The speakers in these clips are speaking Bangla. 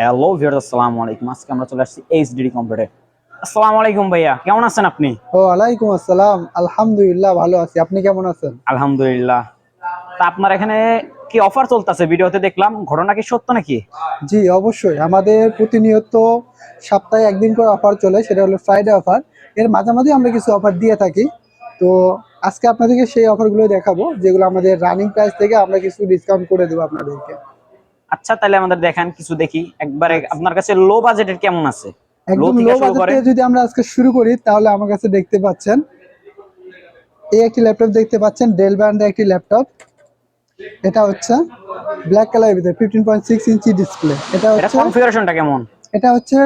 হ্যালো ভিউয়ার আসসালামু আলাইকুম। আজকে আমরা চলে আসছি এইচডিডি কম্পিউটারে আসসালামু আলাইকুম ভাইয়া কেমন আছেন আপনি? ও আলাইকুম আসসালাম। আলহামদুলিল্লাহ ভালো আছি। আপনি কেমন আছেন? আলহামদুলিল্লাহ। তা আপনার এখানে কি অফার চলতেছে? ভিডিওতে দেখলাম ঘটনা কি সত্য নাকি? জি অবশ্যই। আমাদের প্রতিনিয়ত সপ্তাহে একদিন করে অফার চলে সেটা হলো ফ্রাইডে অফার এর মাঝামাঝি আমরা কিছু অফার দিয়ে থাকি। তো আজকে আপনাদেরকে সেই অফারগুলো দেখাবো যেগুলো আমাদের রানিং প্রাইস থেকে আমরা কিছু ডিসকাউন্ট করে দেবো আপনাদেরকে। আচ্ছা তাহলে আমাদের দেখান কিছু দেখি। একবারে আপনার কাছে লো বাজেটের কেমন আছে? একদম লো? বাজেটে যদি আমরা আজকে শুরু করি তাহলে আমার কাছে দেখতে পাচ্ছেন এই একটি ল্যাপটপ দেখতে পাচ্ছেন ডেল ব্র্যান্ডের একটি ল্যাপটপ এটা হচ্ছে ব্ল্যাক কালারের ভিতরে fifteen point six inch display এটা এটা হচ্ছে কনফিগারেশনটা কেমন? এটা হচ্ছে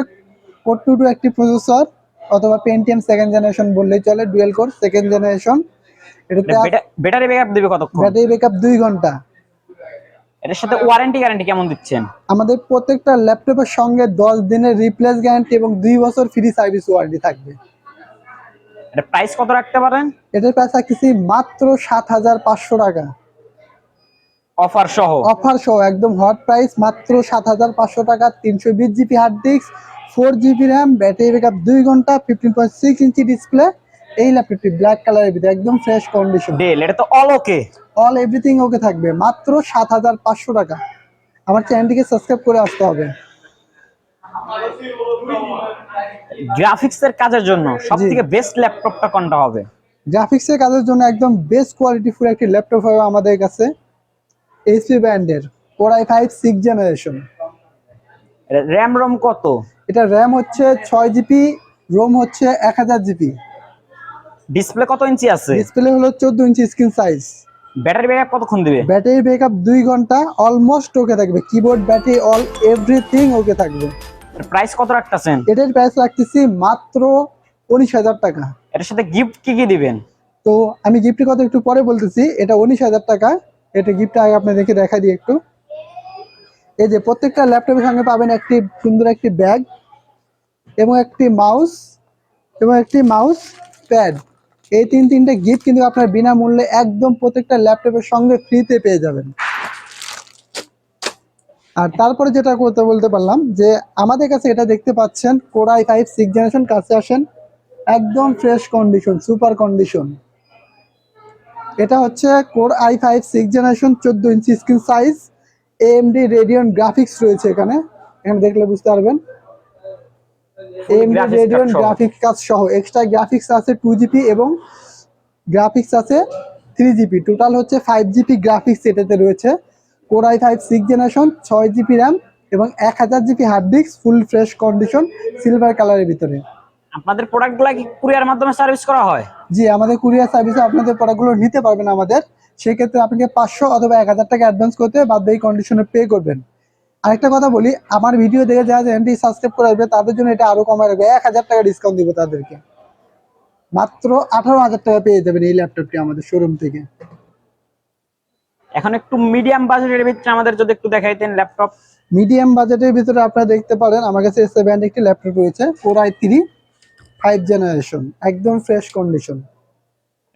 কোর টু টু একটি প্রসেসর অথবা পেন্টিএম সেকেন্ড জেনারেশন বললেই চলে ডুয়েল কোর সেকেন্ড জেনারেশন এটাতে ব্যাটারি ব্যাকআপ দিবে কতক্ষণ? ব্যাটারি ব্যাকআপ দুই ঘণ্টা। এটার সাথে ওয়ারেন্টি গ্যারান্টি কেমন দিচ্ছেন? আমাদের প্রত্যেকটা ল্যাপটপের সঙ্গে দশ দিনের রিপ্লেস গ্যারান্টি এবং দুই বছর ফ্রি সার্ভিস ওয়ারেন্টি থাকবে। এটা প্রাইস কত রাখতে পারেন? এটার প্রাইস রাখতেছি মাত্র সাত হাজার পাঁচশো টাকা। অফার সহ? অফার সহ একদম হট প্রাইস মাত্র সাত হাজার পাঁচশো টাকা তিনশো বিশ GB hard disk four GB RAM battery backup দুই ঘণ্টা fifteen point six inch display এই ল্যাপটপটি ব্ল্যাক কালারের ভিতরে একদম ফ্রেশ কন্ডিশন ডেল এটা তো all okay all everything okay থাকবে। মাত্র সাত হাজার পাঁচশো টাকা। আমার চ্যানেলটিকে সাবস্ক্রাইব করে আসতে হবে। গ্রাফিক্স এর কাজের জন্য সবথেকে বেস্ট ল্যাপটপটা কোনটা হবে? গ্রাফিক্সের কাজের জন্য একদম বেস্ট কোয়ালিটি ফুল একটি ল্যাপটপ হবে আমাদের কাছে। এইচপি ব্র্যান্ডের core i five six generation RAM ROM কত? এটা র্যাম হচ্ছে ছয় জিবি রোম হচ্ছে এক হাজার জিবি ডিসপ্লে কত ইঞ্চি আছে? ডিসপ্লে হলো চোদ্দ inch screen size battery backup কতক্ষণ দিবে? ব্যাটারি ব্যাকআপ দুই ঘণ্টা অলমোস্ট ওকে থাকবে। Keyboard battery all everything okay থাকবে। প্রাইস কত রাখতেছেন? এটার প্রাইস রাখতেছি মাত্র উনিশ হাজার টাকা। এটার সাথে গিফট কি কি দিবেন? তো আমি গিফটের কথা একটু পরে বলতেছি এটা উনিশ হাজার টাকা। এটা গিফট আগে আপনাদেরকে দেখা দিই একটু। এই যে প্রত্যেকটা ল্যাপটপের সঙ্গে পাবেন একটি সুন্দর একটি ব্যাগ এবং একটি মাউস এবং একটি মাউস প্যাড এই তিন তিনটে গিফট কিন্তু আপনার বিনামূল্যে একদম প্রত্যেকটা ল্যাপটপের সঙ্গে ফ্রিতে পেয়ে যাবেন। আর তারপরে যেটা করতে বলতে পারলাম যে আমাদের কাছে এটা দেখতে পাচ্ছেন কোরাই ফাইভ সিক্স জেনারেশন কাছে আসেন, একদম ফ্রেশ কন্ডিশন সুপার কন্ডিশন এটা হচ্ছে core i five six generation চোদ্দ inch screen size AMD Radeon graphics রয়েছে এখানে। এখানে দেখলে বুঝতে পারবেন। Graphics রেডিয়ন গ্রাফিক্স কাজ সহ। এক্সট্রা গ্রাফিক্স আছে টু জিবি এবং গ্রাফিক্স আছে থ্রি জিবি টোটাল হচ্ছে ফাইভ জিবি গ্রাফিক্স এটাতে রয়েছে। Core i five six generation ছয় জিবি র্যাম এবং এক হাজার GB hard disk full fresh condition silver কালারের ভিতরে। আপনাদের প্রোডাক্টগুলো কি কুরিয়ার মাধ্যমে সার্ভিস করা হয়? জি আমাদের কুরিয়ার সার্ভিসে আপনাদের প্রোডাক্টগুলো নিতে পারবেন আমাদের। সেক্ষেত্রে আপনাকে পাঁচশো অথবা এক হাজার টাকা অ্যাডভান্স করতে বাদ বাকি কন্ডিশনে পে করবেন। আরেকটা কথা বলি আমার ভিডিও দেখে যারা চ্যানেলটি সাবস্ক্রাইব করে আসবে তাদের জন্য এটা আরও কমায় রাখবে। এক হাজার টাকা ডিসকাউন্ট দিব তাদেরকে। মাত্র আঠারো হাজার টাকা পেয়ে যাবেন এই ল্যাপটপটি আমাদের শোরুম থেকে। এখন একটু মিডিয়াম বাজেটের ভিতরে আমাদের যদি একটু দেখাইতেন ল্যাপটপ মিডিয়াম বাজেটের ভিতরে আপনারা দেখতে পারেন আমার কাছে এস ব্যান্ড একটি ল্যাপটপ রয়েছে four i three five generation একদম ফ্রেশ কন্ডিশন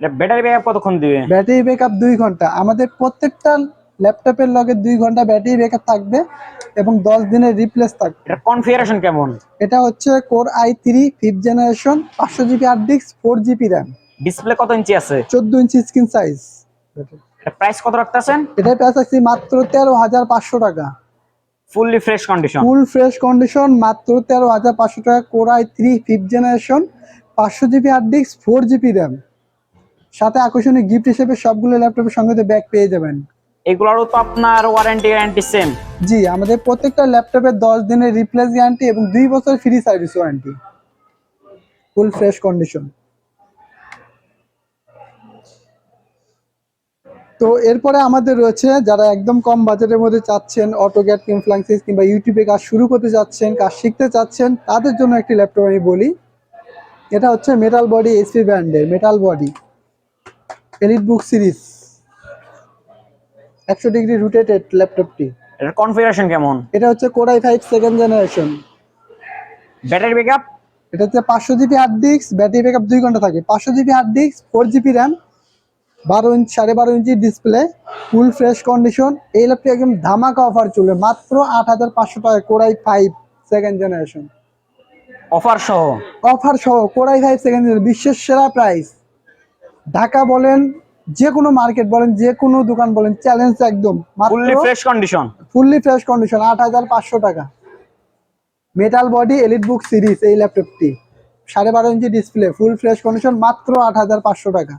এটা ব্যাটারি ব্যাকআপ কতক্ষণ দিবে? ব্যাটারি ব্যাকআপ দুই ঘণ্টা। আমাদের প্রত্যেকটা ল্যাপটপের লগে দুই ঘণ্টা ব্যাটারি ব্যাকআপ থাকবে এবং দশ দিনের রিপ্লেস থাকবে। এটা কনফিগারেশন কেমন? এটা হচ্ছে core i three fifth generation পাঁচশো GB hard disk four GB RAM display কত ইঞ্চি আছে? চোদ্দ ইঞ্চি স্ক্রিন সাইজ প্রাইস কত রাখতেছেন? এটার প্রাইস আছে মাত্র তেরো হাজার পাঁচশো টাকা। Fully fresh condition full fresh condition মাত্র তেরো হাজার পাঁচশো টাকা core i three fifth generation পাঁচশো GB hard disk four GB RAM সাথে আকর্ষণীয় গিফট হিসেবে সবগুলো ল্যাপটপের সঙ্গে ব্যাগ পেয়ে যাবেন। এগুলোরও তো আপনার ওয়ারেন্টি গ্যারান্টি সেম জি, আমাদের প্রত্যেকটা ল্যাপটপের দশ দিনের রিপ্লেস গ্যারান্টি এবং দুই বছর free service warranty full fresh condition তো এরপরে আমাদের রয়েছে যারা একদম কম বাজেটের মধ্যে চাচ্ছেন অটোগ্যাট কিমফ্লাক্সিস কিংবা ইউটিউবে কাজ শুরু করতে চাচ্ছেন, কাজ শিখতে চাচ্ছেন, তাদের জন্য একটি ল্যাপটপ আমি বলি। এটা হচ্ছে মেটাল বডি এসপি ব্র্যান্ডের metal body elite book series একশো ডিগ্রি রুটেটেড ল্যাপটপটি এটার কনফিগারেশন কেমন? এটা হচ্ছে core i five second generation battery backup এটা হচ্ছে পাঁচশো GB hard disk battery backup দুই ঘণ্টা থাকে। পাঁচশো GB hard disk four GB RAM বারো ইঞ্চ সাড়ে বারো inch display full fresh condition এই ল্যাপটপ একদম ধামাকা অফার চলবে মাত্র আট হাজার পাঁচশো টাকা core i five second generation offer সহ? অফার সহ core i five second generation বিশ্বের সেরা প্রাইস ঢাকা বলেন যে কোনো মার্কেট বলেন যে কোনো দোকান বলেন চ্যালেঞ্জ একদম fully fresh condition fully fresh condition আট হাজার পাঁচশো টাকা। Metal body elite book series এই ল্যাপটপটি সাড়ে বারো inch display full fresh condition মাত্র আট হাজার পাঁচশো টাকা।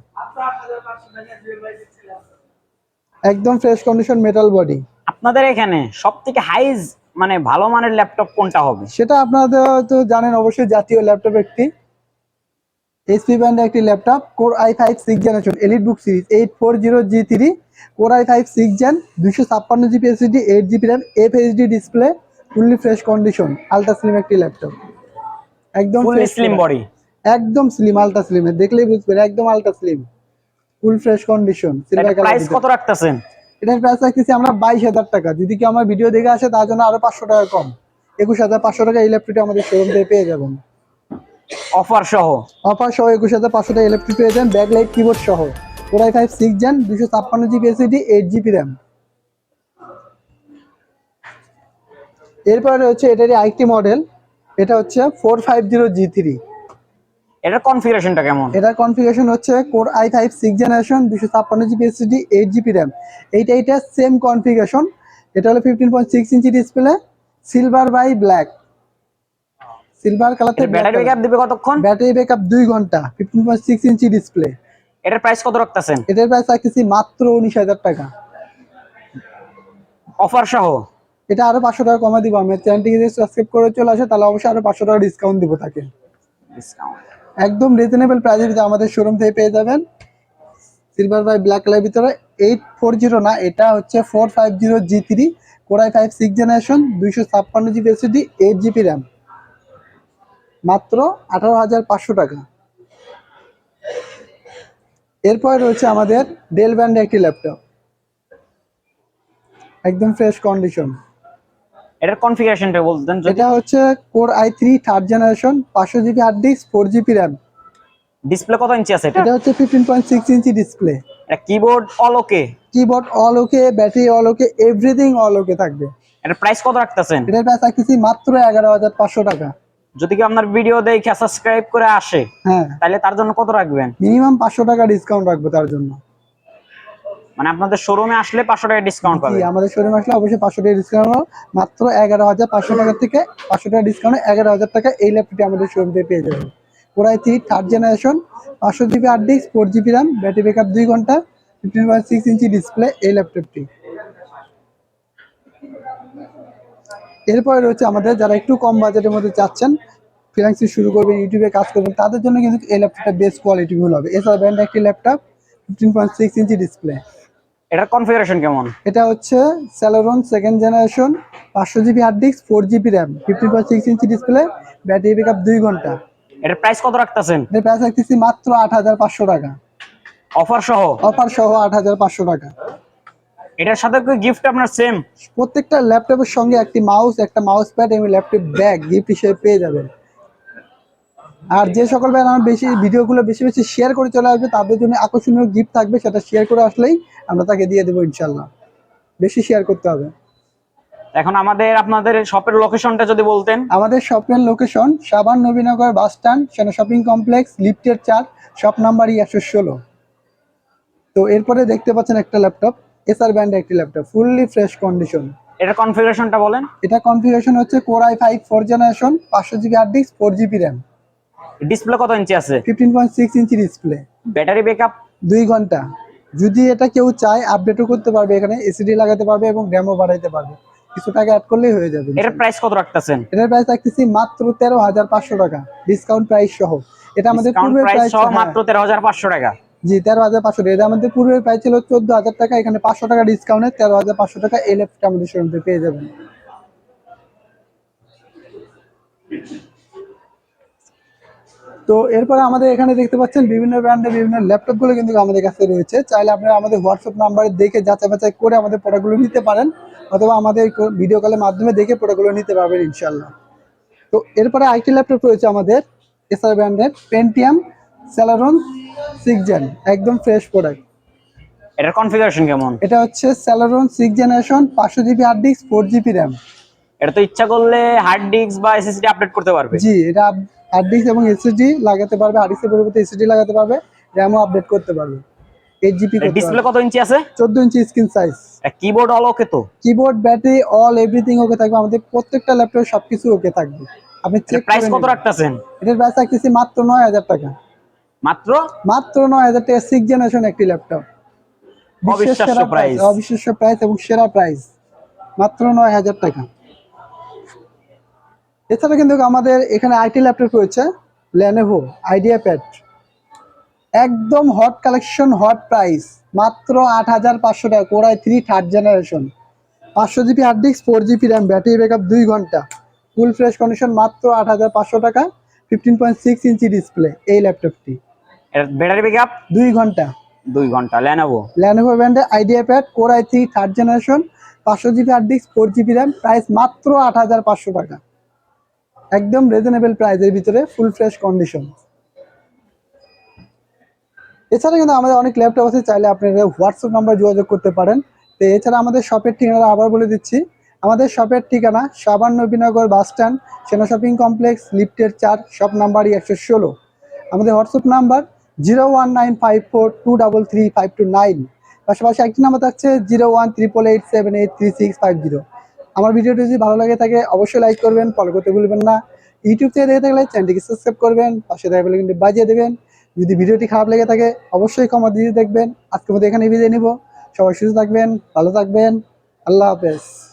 একদম ফ্রেশ কন্ডিশন মেটাল বডি আপনাদের এখানে সব থেকে হাইজ মানে ভালো মানের ল্যাপটপ কোনটা হবে? সেটা আপনাদের হয়তো জানেন অবশ্যই জাতীয় ল্যাপটপ একটি। এইচপি ব্র্যান্ডের একটি laptop core i five six generation elite book series eight four zero G three core i five six gen দুশো ছাপ্পান্ন GB SSD eight GB RAM F HD display fully fresh condition ultra slim একটি ল্যাপটপ একদম স্লিম বডি একদম স্লিম আলট্রা স্লিম দেখলেই বুঝবেন একদম ultra slim full fresh condition silver price কত কালার রাখতেছেন? এটার প্রাইস রাখতেছি আমরা বাইশ হাজার টাকা। যদি কেউ আমার ভিডিও দেখে আসে তার জন্য আরও পাঁচশো টাকা কম। একুশ হাজার পাঁচশো টাকা এই ল্যাপটপটি আমাদের শোরুম থেকে পেয়ে যাবেন। অফার সহ। অফার সহ একুশ হাজার পাঁচশো টাকা ইলেকট্রিক পেয়ে যান ব্যাক লাইট কিবোর্ড সহ core i five six gen দুশো ছাপ্পান্ন GB SSD eight GB RAM এরপরে রয়েছে এটারই আরেকটি মডেল এটা হচ্ছে four five zero G three এটার কনফিগারেশনটা কেমন? এটার কনফিগারেশন হচ্ছে core i five six generation দুশো ছাপ্পান্ন GB SSD eight GB RAM এইটা এইটা সেম কনফিগারেশন এটা হলো fifteen point six inch display silver by black silver colour battery backup দিবে কতক্ষণ? ব্যাটারি ব্যাকআপ দুই ঘণ্টা fifteen point six inch display এটার প্রাইস কত রাখতেছেন? এটার প্রাইস রাখতেছি মাত্র উনিশ হাজার টাকা। অফার সহ? এটা আরও পাঁচশো টাকা কমে দিব। আমি চ্যানেলটি যদি সাবস্ক্রাইব করে চলে আসে তাহলে অবশ্যই আরও পাঁচশো টাকা ডিসকাউন্ট দিব তাকে। ডিসকাউন্ট একদম রিজনেবল প্রাইসের ভিতরে আমাদের শোরুম থেকে পেয়ে যাবেন। সিলভার বাই ব্ল্যাক কালার ভিতরে এইট ফোর জিরো না এটা হচ্ছে four five zero G three core i five six generation দুইশো ছাপ্পান্ন GB SSD eight GB RAM মাত্র আঠারো হাজার পাঁচশো টাকা। এরপর রয়েছে আমাদের ডেল ব্র্যান্ডের একটি ল্যাপটপ একদম ফ্রেশ কন্ডিশন এটার কনফিগারেশনটা বলতেন এটা হচ্ছে core i three third generation পাঁচশো GB hard disk four GB RAM display কত ইঞ্চি আছে এটা? এটা হচ্ছে fifteen point six inch display এটা keyboard all okay keyboard all okay battery all okay everything all okay থাকবে। এটার প্রাইস কত রাখতেছেন? এটার প্রাইস রাখতেছি মাত্র এগারো হাজার পাঁচশো টাকা। যদি কি আপনার ভিডিও দেখে সাবস্ক্রাইব করে আসে হ্যাঁ। তাহলে তার জন্য কত রাখবেন? মিনিমাম পাঁচশো টাকা ডিসকাউন্ট রাখব তার জন্য। মানে আপনাদের শোরুমে আসলে পাঁচশো টাকা ডিসকাউন্ট পাবে আমাদের শোরুম আসলে অবশ্যই পাঁচশো টাকা ডিসকাউন্ট মাত্র এগারো হাজার পাঁচশো টাকা থেকে পাঁচশো টাকা ডিসকাউন্ট এগারো হাজার টাকা এই ল্যাপটপটি আমাদের শোরুম থেকে পেয়ে যাবেন। Core i three third generation পাঁচশো GB hard disk four GB RAM battery backup দুই ঘণ্টা fifteen point six inch display এই ল্যাপটপটি এরপরে রয়েছে আমাদের যারা একটু কম বাজেটের মধ্যে চাচ্ছেন ফ্রিল্যান্সিং শুরু করবেন ইউটিউবে কাজ করবেন তাদের জন্য কিন্তু এই ল্যাপটপটা বেস্ট কোয়ালিটি ফুল হবে। এছাড়া ব্র্যান্ড একটি laptop fifteen point six inch display এটার কনফিগারেশন কেমন? এটা হচ্ছে স্যালোরন সেকেন্ড জেনারেশন পাঁচশো GB hard disk four GB RAM fifteen point six inch display battery backup দুই ঘণ্টা। এটার প্রাইস কত রাখতেছেন? এর প্রাইস রাখতেছি মাত্র আট হাজার পাঁচশো টাকা। অফার সহ? অফার সহ আট হাজার পাঁচশো টাকা। এটার সাথে গিফট আপনার সেম প্রত্যেকটা ল্যাপটপের সঙ্গে একটি মাউস একটা মাউস প্যাড এবং ল্যাপটপ ব্যাগ গিফট হিসেবে পেয়ে যাবেন। আর যে সকল ভাই আমার বেশি ভিডিওগুলো বেশি বেশি শেয়ার করে চলে আসবে তাদের জন্য আকর্ষণীয় গিফট থাকবে সেটা শেয়ার করে আসলেই আমরা তাকে দিয়ে দেবো ইনশাল্লাহ বেশি শেয়ার করতে হবে। এখন আমাদের আপনাদের শপের লোকেশনটা যদি বলতেন। আমাদের শপের লোকেশন সাবান Nabinagar bus stand Sena shopping complex লিফটের চার শপ নাম্বার একশো ষোলো। তো এরপরে দেখতে পাচ্ছেন একটা ল্যাপটপ এসআর ব্র্যান্ডের একটি ল্যাপটপ ফুললি ফ্রেশ কন্ডিশন এটার কনফিগারেশনটা বলেন। এটা কনফিগারেশন হচ্ছে core i five four generation পাঁচশো GB hard disk four GB RAM display কত ইঞ্চি আছে? Fifteen point six inch display battery backup দুই ঘণ্টা। যদি এটা কেউ চায় আপডেটও করতে পারবে এখানে এসিডি লাগাতে পারবে এবং র্যামও বাড়াইতে পারবে। কিছু টাকা অ্যাড করলেই হয়ে যাবে। এটার প্রাইস কত রাখতেছেন? এটার প্রাইস রাখতেছি মাত্র তেরো হাজার পাঁচশো টাকা। ডিসকাউন্ট প্রাইস সহ। এটা আমাদের প্রাইস প্রাইস সহ মাত্র তেরো হাজার পাঁচশো টাকা। জি, তেরো হাজার পাঁচশো। টাকা এটা আমাদের পূর্বের প্রাইস চোদ্দ হাজার টাকা, এখানে পাঁচশো টাকা ডিসকাউন্টে তেরো হাজার পাঁচশো টাকা এই ল্যাপটপটা আমাদের শোরুম থেকে পেয়ে যাবেন। তো এরপরে আমাদের এখানে দেখতে পাচ্ছেন বিভিন্ন ব্র্যান্ডের বিভিন্ন ল্যাপটপগুলো কিন্তু আমাদের কাছে রয়েছে। চাইলে আপনারা আমাদের হোয়াটসঅ্যাপ নাম্বারে দেখে যাচাই বাছাই করে আমাদের প্রোডাক্টগুলো নিতে পারেন, অথবা আমাদের ভিডিও কলের মাধ্যমে দেখে প্রোডাক্টগুলো নিতে পারবেন ইনশাল্লাহ তো এরপরে আরেকটি ল্যাপটপ রয়েছে আমাদের এসআর ব্র্যান্ডের পেন্টিয়াম স্যালারন সিক্স জেন একদম ফ্রেশ প্রোডাক্ট এটার কনফিগারেশন কেমন? এটা হচ্ছে স্যালারন সিক্স জেনারেশন পাঁচশো GB hard disk four GB RAM এটা তো ইচ্ছা করলে হার্ড ডিস্ক বা এসএসডি আপডেট করতে পারবে। জি এটা হার্ড ডিস্ক এবং এসএসডি লাগাতে পারবে হার্ড ডিস্কের পরিবর্তে এসএসডি লাগাতে পারবে র্যামও আপডেট করতে পারবে। এইট জিবি ডিসপ্লে কত ইঞ্চি আছে? চোদ্দ inch screen size keyboard all okay তো? Keyboard battery all everything okay থাকবে। আমাদের প্রত্যেকটা ল্যাপটপে সবকিছু ওকে থাকবে। আপনি চেক প্রাইস কত রাখতেছেন? এটার প্রাইস রাখতেছি মাত্র নয় হাজার টাকা। মাত্র? মাত্র নয় হাজার টাকা সিক্স জেনারেশন একটি ল্যাপটপ অবিশ্বাস্য price। অবিশ্বাস্য প্রাইস এবং সেরা প্রাইস মাত্র নয় হাজার টাকা। এছাড়া কিন্তু আমাদের এখানে আইটি ল্যাপটপ রয়েছে ল্যানোভো আইডিয়া প্যাড একদম হট কালেকশন হট প্রাইস মাত্র আট হাজার পাঁচশো টাকা core i three third generation পাঁচশো GB hard disk four GB RAM battery backup দুই ঘণ্টা। ফুল ফ্রেশ কন্ডিশন মাত্র আট হাজার পাঁচশো টাকা fifteen point six inch display এই ল্যাপটপটি ব্যাটারি ব্যাকআপ? দুই ঘণ্টা। দুই ঘণ্টা। লেনোভো ল্যানোভো ব্র্যান্ডের idea pad core i three third generation পাঁচশো GB hard disk four GB RAM price মাত্র আট হাজার পাঁচশো টাকা। একদম রিজনেবল প্রাইসের ভিতরে ফুল ফ্রেশ কন্ডিশন এছাড়া কিন্তু আমাদের অনেক ল্যাপটপ আছে চাইলে আপনারা হোয়াটসঅ্যাপ নাম্বার যোগাযোগ করতে পারেন। তো এছাড়া আমাদের শপের ঠিকানা আবার বলে দিচ্ছি। আমাদের শপের ঠিকানা সাবান Nabinagar bus stand Sena shopping complex লিফটের চার শপ নাম্বারই একশো ষোলো। আমাদের WhatsApp number zero one nine five four two double three five two nine পাশাপাশি একটি নাম্বার থাকছে zero one triple eight seven eight three six five zero আমার ভিডিওটি যদি ভালো লাগে থাকে, অবশ্যই লাইক করবেন ফলো করতে ভুলবেন না। ইউটিউব থেকে দেখে থাকলে চ্যানেলটিকে সাবস্ক্রাইব করবেন, পাশে দেখা কিন্তু বাজিয়ে দেবেন। যদি ভিডিওটি খারাপ লেগে থাকে, অবশ্যই কমা দিয়ে দেখবেন। আজকের মধ্যে এখানে বিদায় নিব। সবাই সুস্থ থাকবেন, ভালো থাকবেন। আল্লাহ হাফেজ।